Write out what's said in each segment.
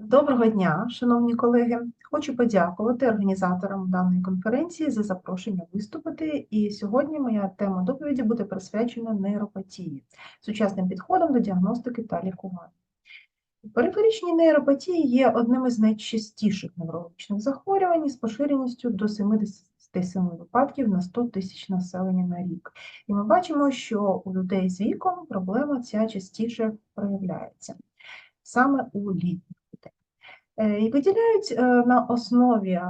Доброго дня, шановні колеги. Хочу подякувати організаторам даної конференції за запрошення виступити. І сьогодні моя тема доповіді буде присвячена нейропатії, сучасним підходом до діагностики та лікування. Периферичні нейропатії є одним із найчастіших неврологічних захворювань з поширеністю до 77 випадків на 100 тисяч населення на рік. І ми бачимо, що у людей з віком проблема ця частіше проявляється саме у. Е, І виділяють е, на основі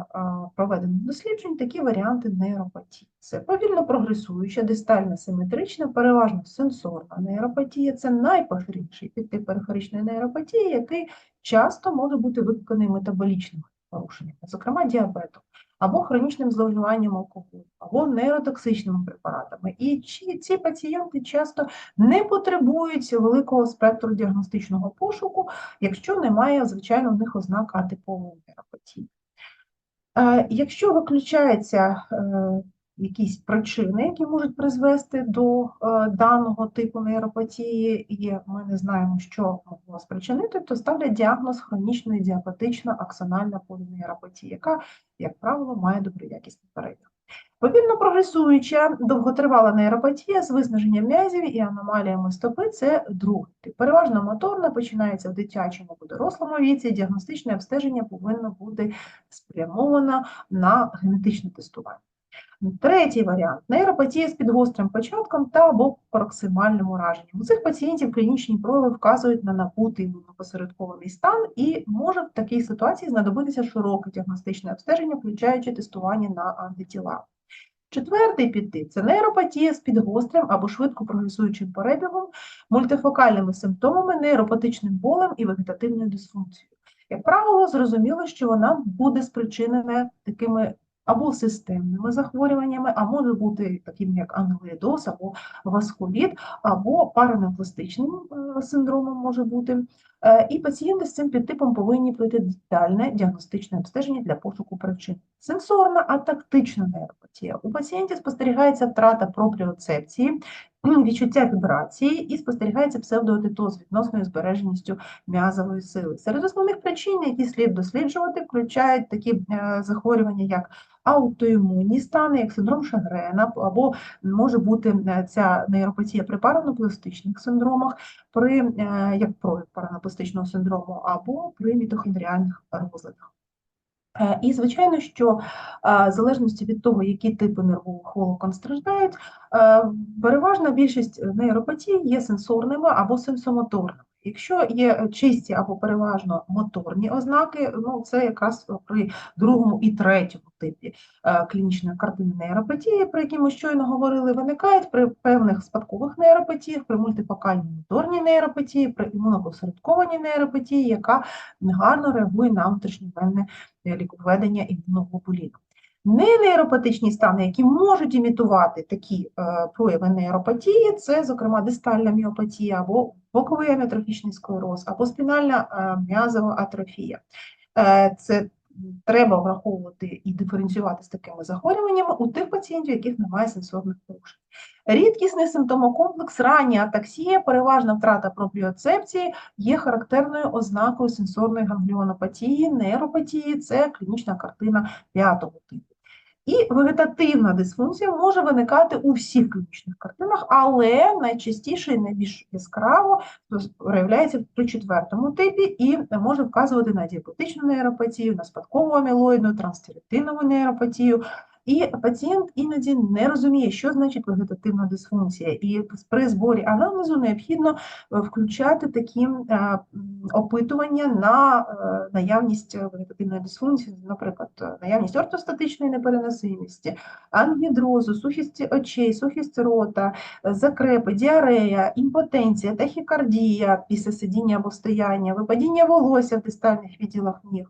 проведених досліджень такі варіанти нейропатії. Це повільно прогресуюча, дистально симетрична, переважно сенсорна нейропатія. Це найпоширіший підтип периферичної нейропатії, який часто може бути викликаний метаболічними порушеннями, зокрема діабетом, або хронічним зловживанням алкоголю, або нейротоксичними препаратами. І ці, ці пацієнти часто не потребують великого спектру діагностичного пошуку, якщо немає, звичайно, в них ознак атипової нейропатії. Е, Якщо виключаються е, якісь причини, які можуть призвести до е, даного типу нейропатії, і ми не знаємо, що могло спричинити, то ставлять діагноз хронічної діабетична аксональна полінейропатія, яка, як правило, має доброякісний перебіг. Повільно прогресуюча довготривала нейропатія з виснаженням м'язів і аномаліями стопи це другий тип. Переважно моторна, починається в дитячому або дорослому віці. Діагностичне обстеження повинно бути спрямовано на генетичне тестування. Третій варіант нейропатія з підгострим початком та або пароксимальним ураженням. У цих пацієнтів клінічні прояви вказують на набутий імунопосередкований стан, і може в такій ситуації знадобитися широке діагностичне обстеження, включаючи тестування на антитіла. Четвертий підтип це нейропатія з підгострим або швидко прогресуючим перебігом, мультифокальними симптомами, нейропатичним болем і вегетативною дисфункцією. Як правило, зрозуміло, що вона буде спричинена такими або системними захворюваннями, а може бути таким як анелоїдоз або васкуліт, або паранепластичним е, синдромом може бути. Е, І пацієнти з цим підтипом повинні пройти детальне діагностичне обстеження для пошуку причин. Сенсорна атактична нейропатія. У пацієнтів спостерігається втрата пропріоцепції, відчуття вібрації і спостерігається псевдоотитоз з відносною збереженістю м'язової сили. Серед основних причин, які слід досліджувати, включають такі е, захворювання, як аутоімунні стани, як синдром Шагрена, або може бути е, ця нейропатія при паранопластичних синдромах, при е, як прояв паранопластичного синдрому, або при мітохондріальних розладах. Е, І, звичайно, що е, в залежності від того, які типи нервових волокон страждають, е, переважна більшість нейропатій є сенсорними або сенсомоторними. Якщо є чисті або переважно моторні ознаки, ну це якраз при другому і третьому типі е, клінічної картини нейропатії, про які ми щойно говорили, виникають при певних спадкових нейропатіях, при мультифокальній моторній нейропатії, при імунопосередкованій нейропатії, яка гарно реагує на внутрішньовенне е, лікування імуноглобуліну. Ненейропатичні стани, які можуть імітувати такі е, прояви нейропатії, це, зокрема, дистальна міопатія або боковий аміотрофічний склероз, або спінальна е, м'язова атрофія. Е, це треба враховувати і диференціювати з такими захворюваннями у тих пацієнтів, яких немає сенсорних порушень. Рідкісний симптомокомплекс, рання атаксія, переважна втрата пропріоцепції є характерною ознакою сенсорної гангліонопатії, нейропатії це клінічна картина п'ятого типу. І вегетативна дисфункція може виникати у всіх клінічних картинах, але найчастіше і найбільш яскраво проявляється при четвертому типі і може вказувати на діабетичну нейропатію, на спадкову амілоїдну, транстеретинову нейропатію. І пацієнт іноді не розуміє, що значить вегетативна дисфункція. І при зборі анамнезу необхідно е, включати такі е, опитування на е, наявність вегетативної дисфункції, наприклад, наявність ортостатичної непереносимості, ангідрозу, сухість очей, сухість рота, закрепи, діарея, імпотенція, тахікардія після сидіння або стояння, випадіння волосся в дистальних відділах ніг.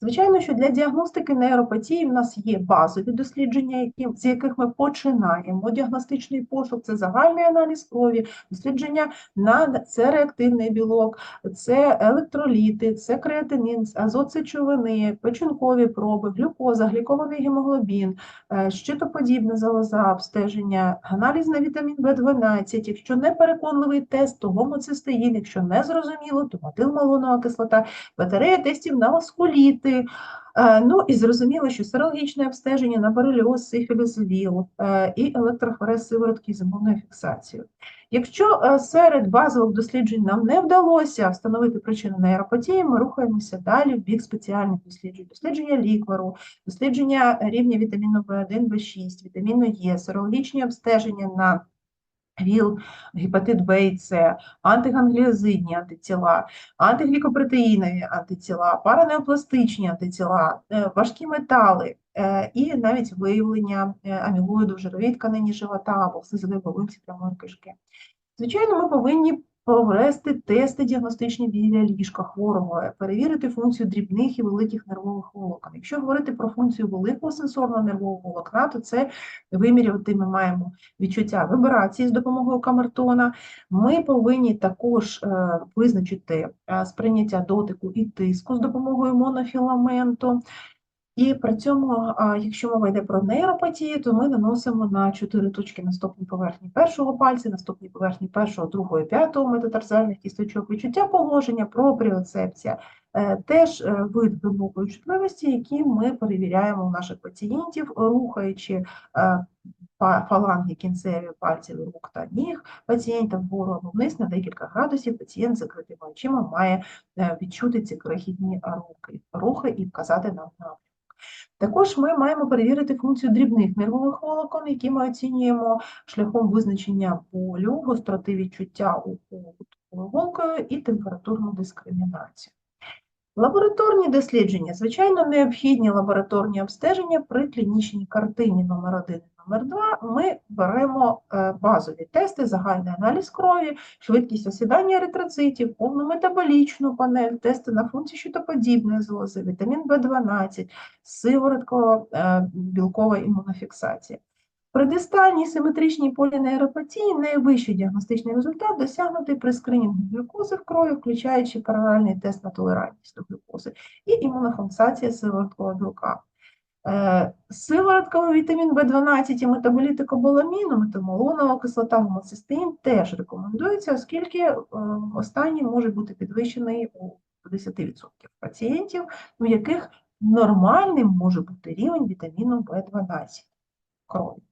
Звичайно, що для діагностики нейропатії в нас є базові дослідження, які, з яких ми починаємо. Діагностичний пошук це загальний аналіз крові, дослідження на це реактивний білок, це електроліти, це креатинин, азот сечовини, печінкові проби, глюкоза, глікований гемоглобін, е, щитоподібна залоза, обстеження, аналіз на вітамін В12. Якщо не переконливий тест, то гомоцистеїн, якщо не зрозуміло, то метилмалонова кислота, батарея тестів на оскуліти. Е, Ну і зрозуміло, що серологічне обстеження на бореліоз, сифіліс, ВІЛ е, і електрофорез сиворотки з імунною фіксацією. Якщо е, серед базових досліджень нам не вдалося встановити причину нейропатії, ми рухаємося далі в бік спеціальних досліджень. Дослідження ліквару, дослідження рівня вітаміну В1, В6, вітаміну Е, серологічні обстеження на ВІЛ, гепатит Б і С, антигангліозидні антитіла, антиглікопротеїнові антитіла, паранеопластичні антитіла, е, важкі метали е, і навіть виявлення е, амілоїду в жировій тканині живота або в слизовій волинці прямої кишки. Звичайно, ми повинні провести тести діагностичні біля ліжка хворого, перевірити функцію дрібних і великих нервових волокон. Якщо говорити про функцію великого сенсорного нервового волокна, то це вимірювати ми маємо відчуття вибрації з допомогою камертона. Ми повинні також е, визначити е, сприйняття дотику і тиску з допомогою монофіламенту. І при цьому, якщо мова йде про нейропатії, то ми наносимо на чотири точки на стопній поверхні першого пальця, на стопній поверхні першого, другого п'ятого метатарзальних кісточок, відчуття положення, пропріоцепція, Е, теж е, вид глибокої чутливості, які ми перевіряємо у наших пацієнтів, рухаючи е, фаланги кінцеві пальців рук та ніг пацієнта вгору або вниз на декілька градусів, пацієнт з закритими очима має відчути ці крихітні рухи, і вказати нам напрямок. Також ми маємо перевірити функцію дрібних нервових волокон, які ми оцінюємо шляхом визначення болю, гостроти відчуття уколу і температурну дискримінацію. Лабораторні дослідження, звичайно, необхідні лабораторні обстеження при клінічній картині номер 1 і номер 2 Ми беремо е, базові тести, загальний аналіз крові, швидкість осідання еритроцитів, повну метаболічну панель, тести на функцію щитоподібної залози, вітамін В12, сивороткова е, білкова імунофіксація. При дистальній симетричній полінейропатії найвищий діагностичний результат досягнутий при скринінгу глюкози в крові, включаючи паралельний тест на толерантність до глюкози і імунофіксація сивороткового білка. Е, Сиворотковий вітамін В12 і метаболіти коболаміну, метамолонова кислота, гомоцистеїн теж рекомендується, оскільки е, останній може бути підвищений у 10% пацієнтів, у яких нормальним може бути рівень вітаміну В12 крові.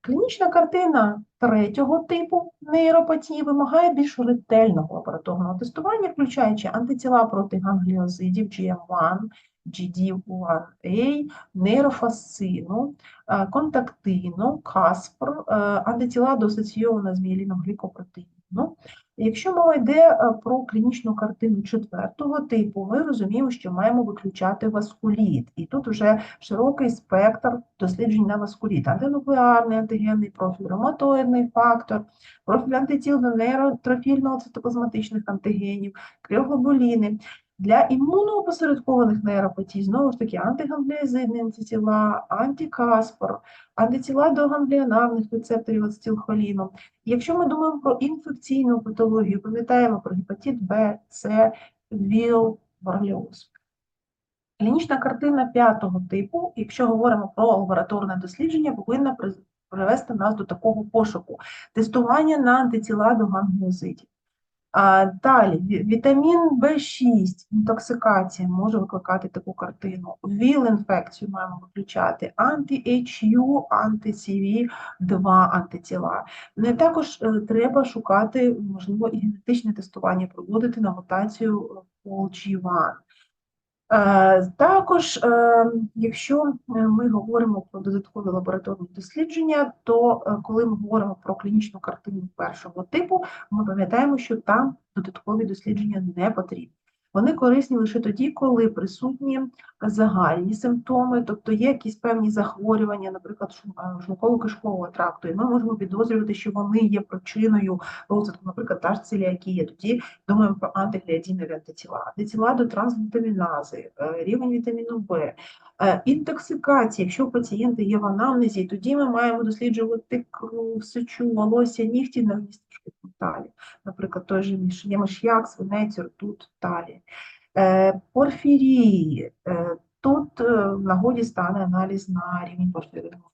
Клінічна картина третього типу нейропатії вимагає більш ретельного лабораторного тестування, включаючи антитіла проти гангліозидів GM1, GD1A, нейрофасцину, е, контактину, каспр, е, антитіла до асоційованого з мієліном глікопротеїну. Якщо мова йде е, про клінічну картину четвертого типу, ми розуміємо, що маємо виключати васкуліт. І тут вже широкий спектр досліджень на васкуліт. Антинуклеарний антигенний профіль, ревматоїдний фактор, профіль антитіл до нейротрофільного цитоплазматичних антигенів, кріоглобуліни. Для імуноопосередкованих нейропатій, знову ж таки, антигангліозидні антитіла, антикаспор, антитіла до гангліонарних рецепторів ацетилхоліну. Якщо ми думаємо про інфекційну патологію, пам'ятаємо про гепатит Б, С, ВІЛ, бореліоз. Клінічна картина п'ятого типу, якщо говоримо про лабораторне дослідження, повинна привести нас до такого пошуку тестування на антитіла до гангліозидів. Далі, вітамін В6, інтоксикація може викликати таку картину. ВІЛ-інфекцію маємо виключати, анти-HU, анти-CV2 антитіла. Також е, треба шукати, можливо, і генетичне тестування, проводити на мутацію POLG1. Е, Також, е, якщо е, ми говоримо про додаткові лабораторні дослідження, то коли ми говоримо про клінічну картину першого типу, ми пам'ятаємо, що там додаткові дослідження не потрібні. Вони корисні лише тоді, коли присутні загальні симптоми, тобто є якісь певні захворювання, наприклад, е, шлунково-кишкового тракту, і ми можемо підозрювати, що вони є причиною розвитку, наприклад, та ж целіакія. Тоді думаємо про антигліадінові антитіла, антитіла до трансглутамінази, е, рівень вітаміну В, Е, Інтоксикація, якщо у пацієнта є в анамнезі, тоді ми маємо досліджувати кров, сечу, волосся, нігті на далі. Наприклад, той же міш- є свинець, ртуть, далі. Е, Порфірії. Е, Тут е, в нагоді стане аналіз на рівень порфірину.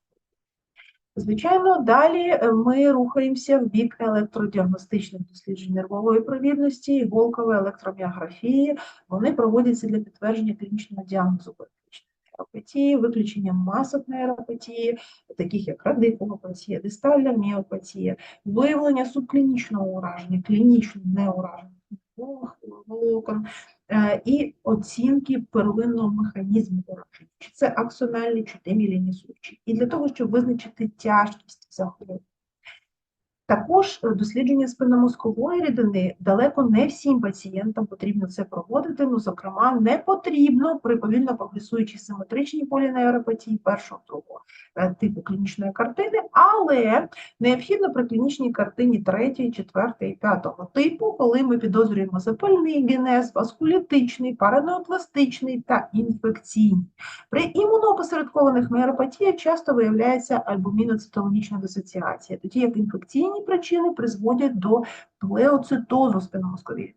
Звичайно, далі ми рухаємося в бік електродіагностичних досліджень нервової провідності, іголкової електроміографії. Вони проводяться для підтвердження клінічного діагнозу периферичної нейропатії, виключення масок нейропатії, таких як радикулопатія, дистальна міопатія, виявлення субклінічного ураження, клінічно неуражених нервових волокон, е, і оцінки первинного механізму ураження, чи це аксональні, чи демілінізуючий. І для того, щоб визначити тяжкість захворювання. Також е, дослідження спинномозкової рідини далеко не всім пацієнтам потрібно це проводити. Ну, зокрема, не потрібно при повільно прогресуючій симетричній полінейропатії першого другого е, типу клінічної картини, але необхідно при клінічній картині третьої, четвертої, п'ятого типу, коли ми підозрюємо запальний генез, васкулітичний, паранеопластичний та інфекційний. При імунопосередкованих нейропатіях часто виявляється альбуміноцитологічна дисоціація, тоді як інфекційні причини призводять до плеоцитозу спинномозковій.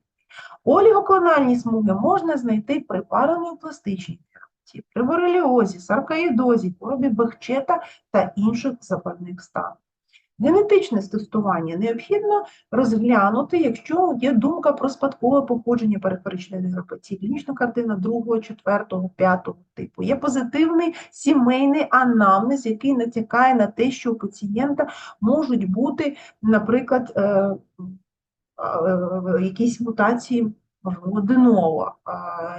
Олігоклональні смуги можна знайти при паранеопластичній нейропатії, при бореліозі, саркаїдозі, хворобі Бехчета та інших запальних станах. Генетичне тестування необхідно розглянути, якщо є думка про спадкове походження периферичної нейропатії, клінічна картина другого, четвертого, п'ятого типу. Є позитивний сімейний анамнез, який натякає на те, що у пацієнта можуть бути, наприклад, е, е, якісь мутації, можливо, денова,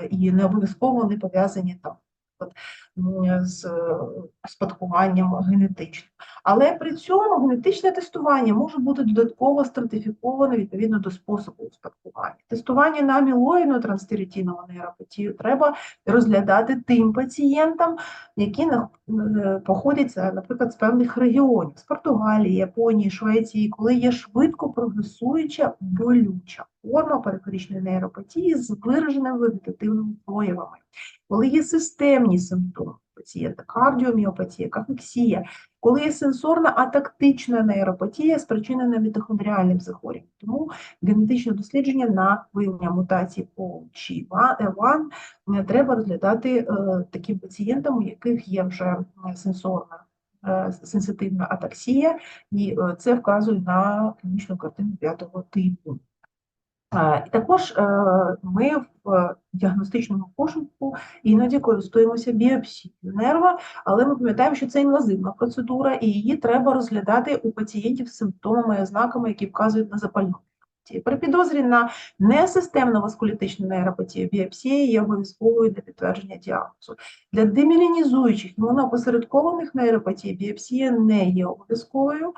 е, і не обов'язково вони пов'язані там. М, З е, спадкуванням генетичним. Але при цьому генетичне тестування може бути додатково стратифіковане відповідно до способу успадкування. Тестування на амілоїдну транстеритінову нейропатію треба розглядати тим пацієнтам, які е, походять, е, наприклад, з певних регіонів, з Португалії, Японії, Швеції, коли є швидко прогресуюча болюча форма периферичної нейропатії з вираженими вегетативними проявами, коли є системні симптоми пацієнта, кардіоміопатія, кафексія, коли є сенсорна атактична нейропатія, спричинена мітохондріальним захворюванням. Тому генетичне дослідження на виявлення мутацій по ЧІ1 треба розглядати е, таким пацієнтам, у яких є вже сенсорна е, сенситивна атаксія, і е, це вказує на клінічну картину п'ятого типу. І також е, ми в е, діагностичному пошуку іноді користуємося біопсією нерва, але ми пам'ятаємо, що це інвазивна процедура, і її треба розглядати у пацієнтів з симптомами і ознаками, які вказують на запальну. При підозрі на несистемну васкулітичну нейропатію біопсія є обов'язковою для підтвердження діагнозу. Для демілінізуючих імунопосередкованих нейропатій біопсія не є обов'язковою.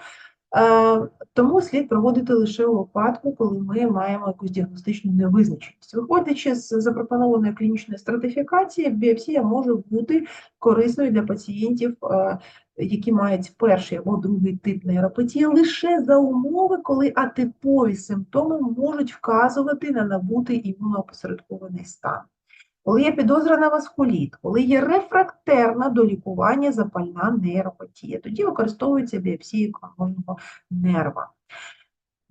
Е, Тому слід проводити лише у випадку, коли ми маємо якусь діагностичну невизначеність. Виходячи з запропонованої клінічної стратифікації, біопсія може бути корисною для пацієнтів, е, які мають перший або другий тип нейропатії, лише за умови, коли атипові симптоми можуть вказувати на набутий імунопосередкований стан. Коли є підозра на васкуліт, коли є рефрактерна до лікування запальна нейропатія, тоді використовується біопсія коронного нерва.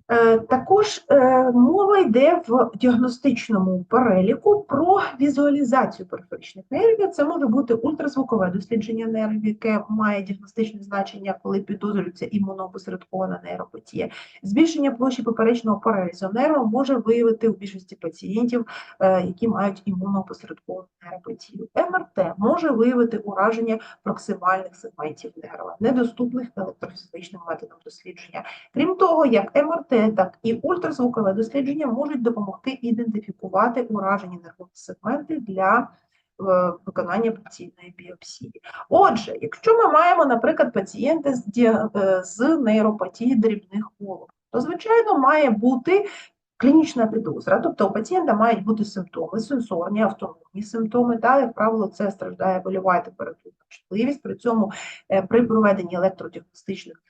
Е, Також е, мова йде в діагностичному переліку про візуалізацію периферичних нервів. Це може бути ультразвукове дослідження нервів, яке має діагностичне значення, коли підозрюється імунопосередкована нейропатія. Збільшення площі поперечного перерізу нерва може виявити у більшості пацієнтів, е, які мають імунопосередковану нейропатію. МРТ може виявити ураження проксимальних сегментів нерва, недоступних електрофізичним методом дослідження. Крім того, як МРТ, так і ультразвукове дослідження можуть допомогти ідентифікувати уражені нервові сегменти для е, виконання прицільної біопсії. Отже, якщо ми маємо, наприклад, пацієнта з, е, з нейропатією дрібних волок, то, звичайно, має бути Клінічна підозра, тобто у пацієнта мають бути симптоми, сенсорні, автономні симптоми, та, як правило, це страждає болєва температурна чутливість. При цьому е, при проведенні електродіагностичних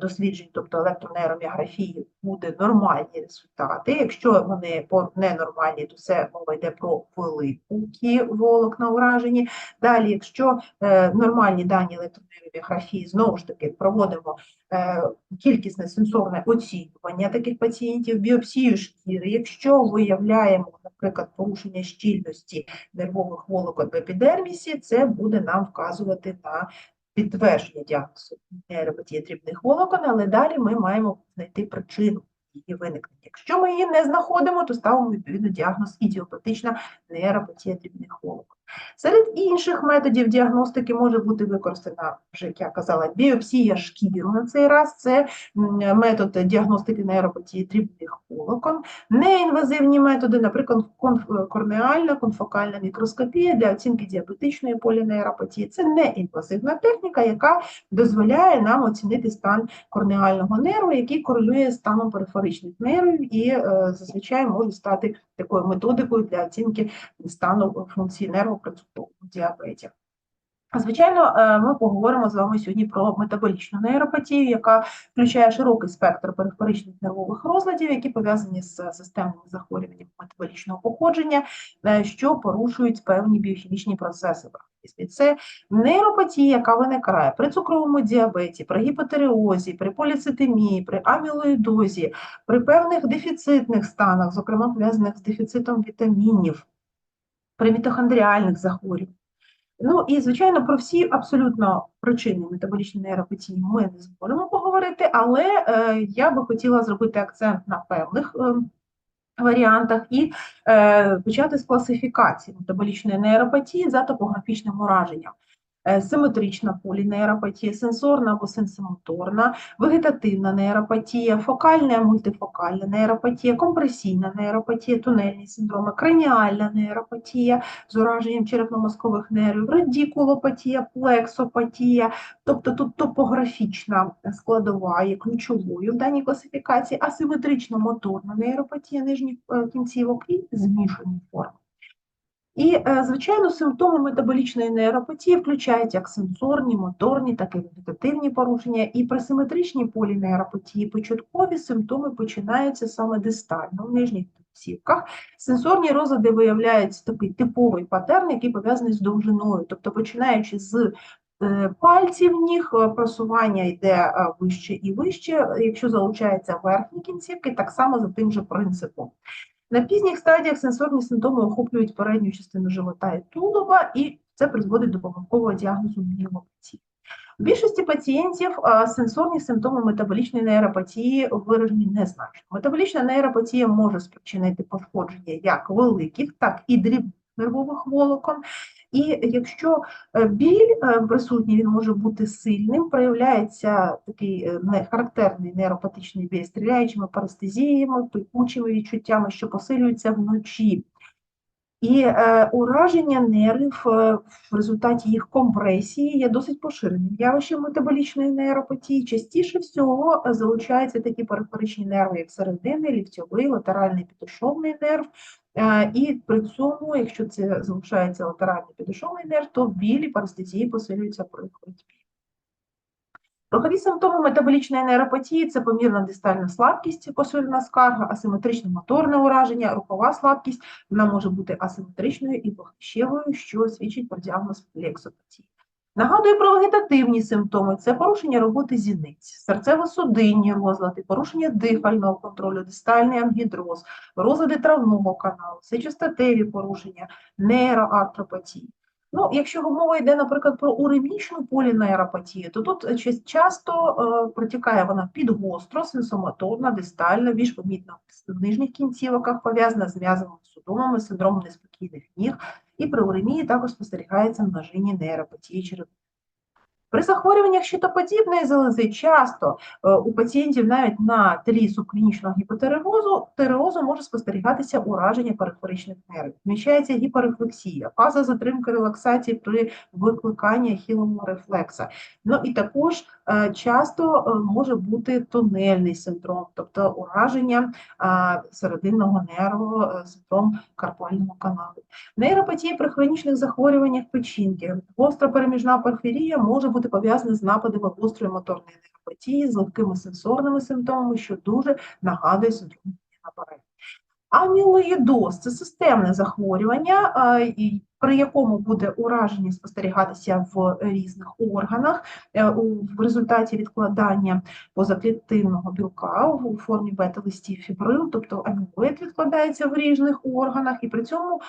досліджень, тобто електронейроміографії, буде нормальні результати. Якщо вони ненормальні, то це мова йде про великі волокна уражені. Далі, якщо е, нормальні дані електронейроміографії, знову ж таки проводимо е, кількісне сенсорне оцінювання таких пацієнтів, біопсію шкіри. Якщо виявляємо, наприклад, порушення щільності нервових волокон в епідермісі, це буде нам вказувати на підтвердження діагнозу нейропатії дрібних волокон, але далі ми маємо знайти причину її виникнення. Якщо ми її не знаходимо, то ставимо відповідно діагноз ідіопатична нейропатія дрібних волокон. Серед інших методів діагностики може бути використана, вже як я казала, біопсія шкіру на цей раз. Це метод діагностики нейропатії дрібних волокон, неінвазивні методи, наприклад, корнеальна, конфокальна мікроскопія для оцінки діабетичної полінейропатії. Це неінвазивна техніка, яка дозволяє нам оцінити стан корнеального нерву, який корелює станом периферичних нервів і е, зазвичай може стати такою методикою для оцінки стану функції нерву при цукровому. Звичайно, е, ми поговоримо з вами сьогодні про метаболічну нейропатію, яка включає широкий спектр периферичних нервових розладів, які пов'язані з системними захворюваннями метаболічного походження, е, що порушують певні біохімічні процеси в організмі. Це нейропатія, яка виникає при цукровому діабеті, при гіпотереозі, при поліцитемії, при амілоїдозі, при певних дефіцитних станах, зокрема пов'язаних з дефіцитом вітамінів, при мітохондріальних захворюваннях. Ну і, звичайно, про всі абсолютно причини метаболічної нейропатії ми не зможемо поговорити, але е, я би хотіла зробити акцент на певних е, варіантах і е, почати з класифікації метаболічної нейропатії за топографічним ураженням. Е, Симетрична полінейропатія, сенсорна або сенсомоторна, вегетативна нейропатія, фокальна, мультифокальна нейропатія, компресійна нейропатія, тунельні синдроми, краніальна нейропатія з ураженням черепно-мозкових нервів, радікулопатія, плексопатія, тобто тут топографічна складова є ключовою в даній класифікації, асиметрична моторна нейропатія нижніх е, кінцівок і змішані форми. І, е, звичайно, симптоми метаболічної нейропатії включають як сенсорні, моторні, так і вегетативні порушення. І при симетричній полінейропатії початкові симптоми починаються саме дистально в нижніх кінцівках. Сенсорні розлади виявляють такий типовий патерн, який пов'язаний з довжиною, тобто починаючи з е, пальців ніг, е, просування йде вище і вище. Якщо залучаються верхні кінцівки, так само за тим же принципом. На пізніх стадіях сенсорні симптоми охоплюють передню частину живота і тулуба, і це призводить до помилкового діагнозу міопатії. У більшості пацієнтів сенсорні симптоми метаболічної нейропатії виражені незначно. Метаболічна нейропатія може спричинити пошкодження як великих, так і дрібних нервових волокон. І якщо е, біль е, присутній, він може бути сильним, проявляється такий е, характерний нейропатичний біль, стріляючими парестезіями, пекучими відчуттями, що посилюються вночі. І е, ураження нервів е, в результаті їх компресії є досить поширеним явищем метаболічної нейропатії. Частіше всього е, залучаються такі периферичні нерви, як серединний, ліктьовий, латеральний підошовний нерв. Е, і при цьому, якщо це залишається латеральний підошовний нерв, то білі парестезії посилюються при. Рухові симптоми метаболічної нейропатії це помірна дистальна слабкість, посилена скарга, асиметричне моторне ураження, рухова слабкість. Вона може бути асиметричною і похищевою, що свідчить про діагноз плексопатії. Нагадую про вегетативні симптоми: це порушення роботи зіниць, серцево-судинні розлади, порушення дихального контролю, дистальний ангідроз, розлади травного каналу, сечостатеві порушення, нейроартропатії. Ну, якщо мова йде, наприклад, про уремічну полінейропатію, то тут е, часто е, протікає вона підгостро, сенсомоторна, дистальна, більш помітна в нижніх кінцівках, пов'язана з м'язовими судомами, синдромом неспокійних ніг, і при уремії також спостерігається множинні нейропатії черепа. При захворюваннях щитоподібної залози часто е, у пацієнтів навіть на тлі субклінічного гіпотереозу тереозу може спостерігатися ураження периферичних нервів. Вміщається гіперрефлексія, фаза затримки релаксації при викликанні хілому рефлекса. Ну і також часто е, може бути тунельний синдром, тобто ураження е, серединного нерву, е, синдром карпального каналу. Нейропатія при хронічних захворюваннях печінки. Гостра переміжна порфірія може бути пов'язана з нападами гострої моторної нейропатії, з легкими сенсорними симптомами, що дуже нагадує синдром Гіна-Баре. Амілоїдоз це системне захворювання, е, при якому буде ураження спостерігатися в різних органах е, в результаті відкладання позаклітинного білка у формі бета-листів фібрил, тобто амілоїд відкладається в різних органах, і при цьому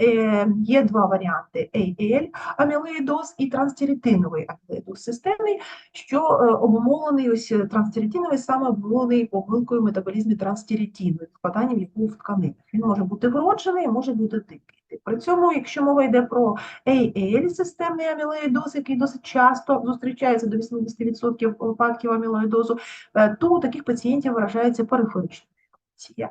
е, є два варіанти: AL амілоїдоз і транстірітиновий амілоїдоз системний, що е, обумовлений ось транстірітиновий саме обумовлений помилкою в метаболізмі транстірітину, відкладанням якого в тканинах. Він може бути вроджений, може бути дикий. При цьому, якщо мова йде про AL системний амілоїдоз, який досить часто зустрічається до 80% випадків амілоїдозу, е, то у таких пацієнтів виражається периферична міопатія.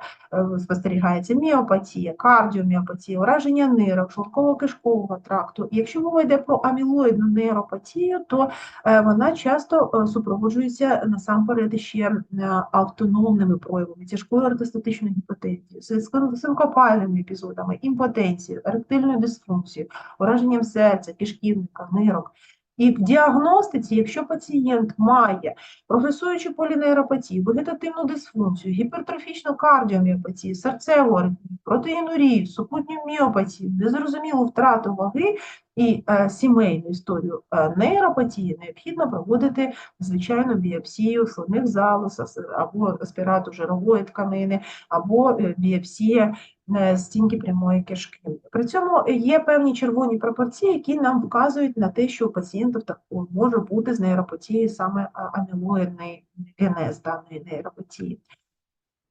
Е, Спостерігається міопатія, кардіоміопатія, ураження нирок, шлунково-кишкового тракту. Якщо мова йде про амілоїдну нейропатію, то е, вона часто е, супроводжується насамперед ще автономними проявами, тяжкою ортостатичною гіпотензією, син- синкопальними епізодами, імпотенцією, еректильною дисфункцією, ураженням серця, кишківника, нирок. І в діагностиці, якщо пацієнт має прогресуючу полінейропатію, вегетативну дисфункцію, гіпертрофічну кардіоміопатію, серцеву аритмію, протеїнурію, супутню міопатію, незрозумілу втрату ваги і е, сімейну історію е, нейропатії, необхідно проводити звичайну біопсію слинних залоз або аспірату жирової тканини, або е, біопсія е, стінки прямої кишки. При цьому є певні червоні пропорції, які нам вказують на те, що у пацієнтів може бути з нейропатією саме амілоїдний генез даної нейропатії.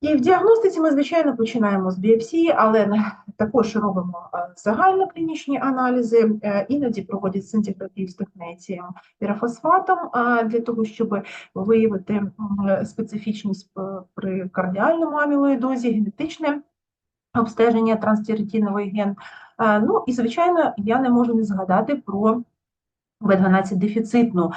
І в діагностиці ми, звичайно, починаємо з біопсії, але також робимо е, загальноклінічні аналізи, е, іноді проводять синтіграфію з технецієм пірафосфатом е, для того, щоб виявити специфічність при кардіальному амілоїдозі, генетичне обстеження транстіритіновий ген. Ну і, звичайно, я не можу не згадати про В12 дефіцитну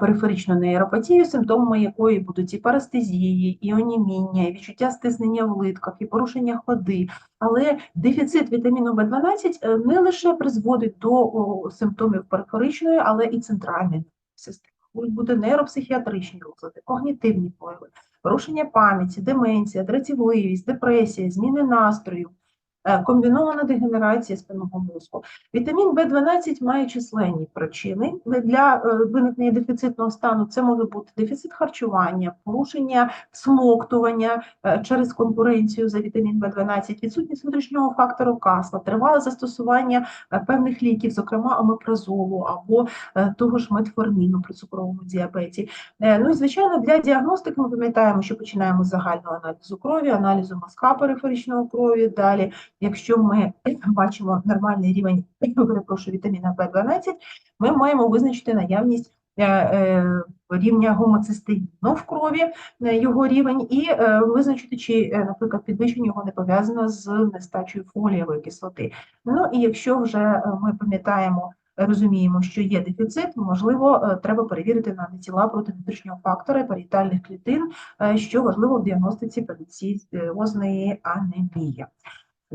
периферичну нейропатію, симптомами якої будуть і парестезії, і оніміння, і відчуття стиснення в литках, і порушення ходи. Але дефіцит вітаміну В12 е, не лише призводить до симптомів периферичної, але і центральної системи. Бути нейропсихіатричні розлади, когнітивні прояви, порушення пам'яті, деменція, дратівливість, депресія, зміни настрою, комбінована дегенерація спинного мозку. Вітамін В12 має численні причини для е, виникнення дефіцитного стану. Це може бути дефіцит харчування, порушення смоктування е, через конкуренцію за вітамін В12, відсутність внутрішнього фактору касла, тривале застосування е, певних ліків, зокрема омепразолу або е, того ж метформіну при цукровому діабеті. Е, Ну і звичайно, для діагностики ми пам'ятаємо, що починаємо з загального аналізу крові, аналізу мазка периферичного крові. Далі, якщо ми бачимо нормальний рівень, перепрошую, вітаміна В12, ми маємо визначити наявність е, е, рівня гомоцистеїну в крові, е, його рівень, і визначити, чи, наприклад, підвищення його не пов'язано з нестачею фолієвої кислоти. Ну і якщо вже ми пам'ятаємо, розуміємо, що є дефіцит, можливо, треба перевірити на антитіла проти внутрішнього фактора і паріетальних клітин, що важливо в діагностиці педиційозної анемії.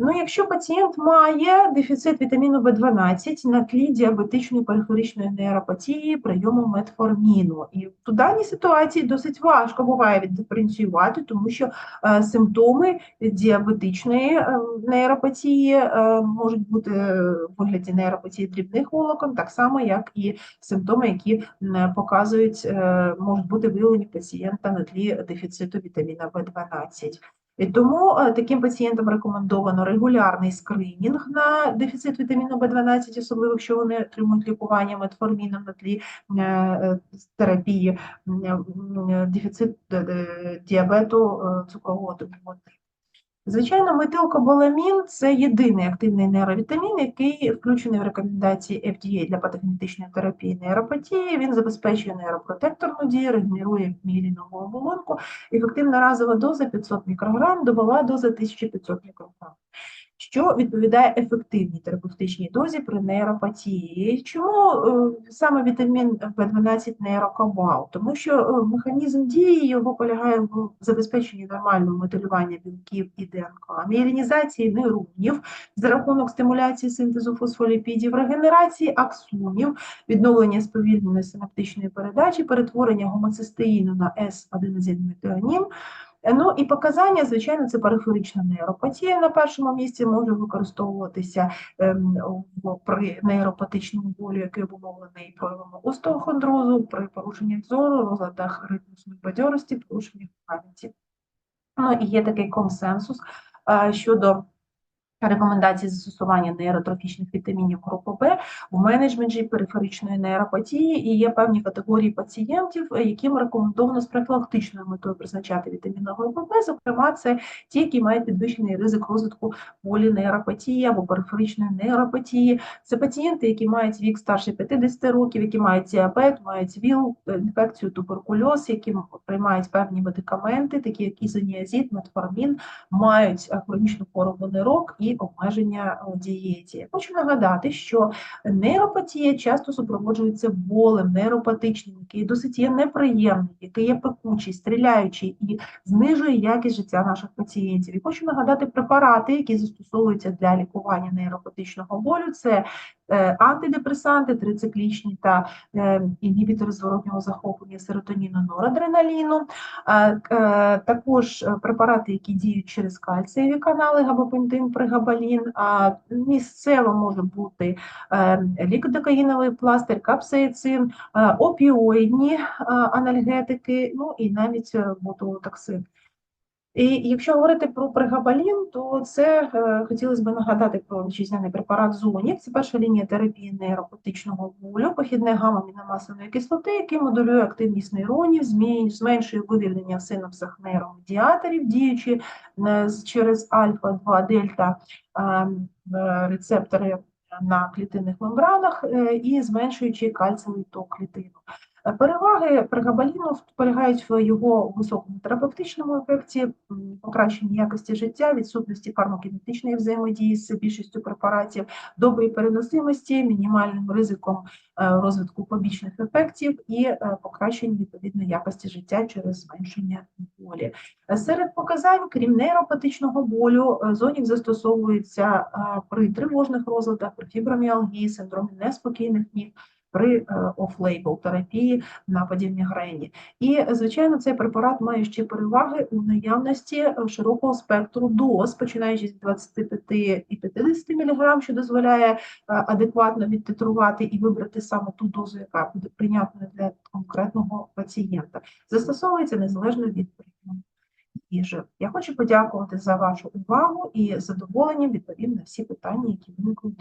Ну, якщо пацієнт має дефіцит вітаміну В12 на тлі діабетичної периферичної нейропатії прийому метформіну. І в даній ситуації досить важко буває віддиференціювати, тому що е, симптоми діабетичної е, нейропатії е, можуть бути в вигляді нейропатії дрібних волокон, так само, як і симптоми, які показують, е, можуть бути виявлені пацієнта на тлі дефіциту вітаміна В12. І тому е, таким пацієнтам рекомендовано регулярний скринінг на дефіцит вітаміну В12, особливо якщо вони отримують лікування метформіном на тлі е, е, терапії дефіцит діабету цукрового типу типу. Звичайно, метилкобаламін – це єдиний активний нейровітамін, який включений в рекомендації FDA для патогенетичної терапії нейропатії. Він забезпечує нейропротекторну дію, регенерує мілінову оболонку. Ефективна разова доза 500 мікрограм, добова доза 1500 мікрограм. Що відповідає ефективній терапевтичній дозі при нейропатії. Чому е, саме вітамін В12 нейрокобал? Тому що е, механізм дії його полягає в забезпеченні нормального метилювання білків і ДНК, міелінізації нейронів за рахунок стимуляції синтезу фосфоліпідів, регенерації аксонів, відновлення сповільненої синаптичної передачі, перетворення гомоцистеїну на С1-метіонін, Ну і показання, звичайно, це периферична нейропатія. На першому місці може використовуватися ем, при нейропатичному болю, який обумовлений проявами остеохондрозу, при порушеннях зору, розладах ритмусної бадьорості, порушеннях пам'яті. Ну і є такий консенсус е, щодо рекомендацій застосування нейротрофічних вітамінів групи Б в менеджменті периферичної нейропатії, і є певні категорії пацієнтів, яким рекомендовано з профілактичною метою призначати вітаміни групи Б. Зокрема, це ті, які мають підвищений ризик розвитку полінейропатії або периферичної нейропатії. Це пацієнти, які мають вік старше 50 років, які мають діабет, мають ВІЛ, інфекцію, туберкульоз, які приймають певні медикаменти, такі як ізоніазид, метформін, мають е, хронічну хворобу нирок і обмеження у дієті. Хочу нагадати, що нейропатія часто супроводжується болем нейропатичним, який досить є неприємний, який є пекучий, стріляючий і знижує якість життя наших пацієнтів. І хочу нагадати препарати, які застосовуються для лікування нейропатичного болю. Це е, антидепресанти, трициклічні та е, інгібітори зворотнього захоплення серотоніну, норадреналіну. Е, е, Також е, препарати, які діють через кальцієві канали, габапентин, пригабалін. А Місцево може бути е, лікодокаїновий пластир, капсаїцин, е, опіоїдні е, анальгетики, ну і навіть е, ботулотоксин. І якщо говорити про пригабалін, то це е, хотілося б нагадати про вітчизняний препарат Зонік. Це перша лінія терапії нейропатичного болю, похідне гамма-аміномасляної кислоти, який модулює активність нейронів, зменшує вивільнення в синапсах нейромедіаторів, діючи е, через альфа-2 дельта е, рецептори на клітинних мембранах і зменшуючи кальцієвий ток клітину. Е, Переваги прегабаліну полягають в його високому терапевтичному ефекті, покращенні якості життя, відсутності фармакінетичної взаємодії з більшістю препаратів, добрій переносимості, мінімальним ризиком е, розвитку побічних ефектів і е, покращенні відповідно якості життя через зменшення болі. Серед показань, крім нейропатичного болю, зонік застосовується при тривожних розладах, при фіброміалгії, синдромі неспокійних ніг, при оф-лейбл терапії нападів мігрені. І, звичайно, цей препарат має ще переваги у наявності е, широкого спектру доз, починаючи з 25 і 50 мг, що дозволяє е, адекватно відтитрувати і вибрати саме ту дозу, яка буде прийнятною для конкретного пацієнта. Застосовується незалежно від прийому їжі. Я хочу подякувати за вашу увагу і задоволенням відповім на всі питання, які виникли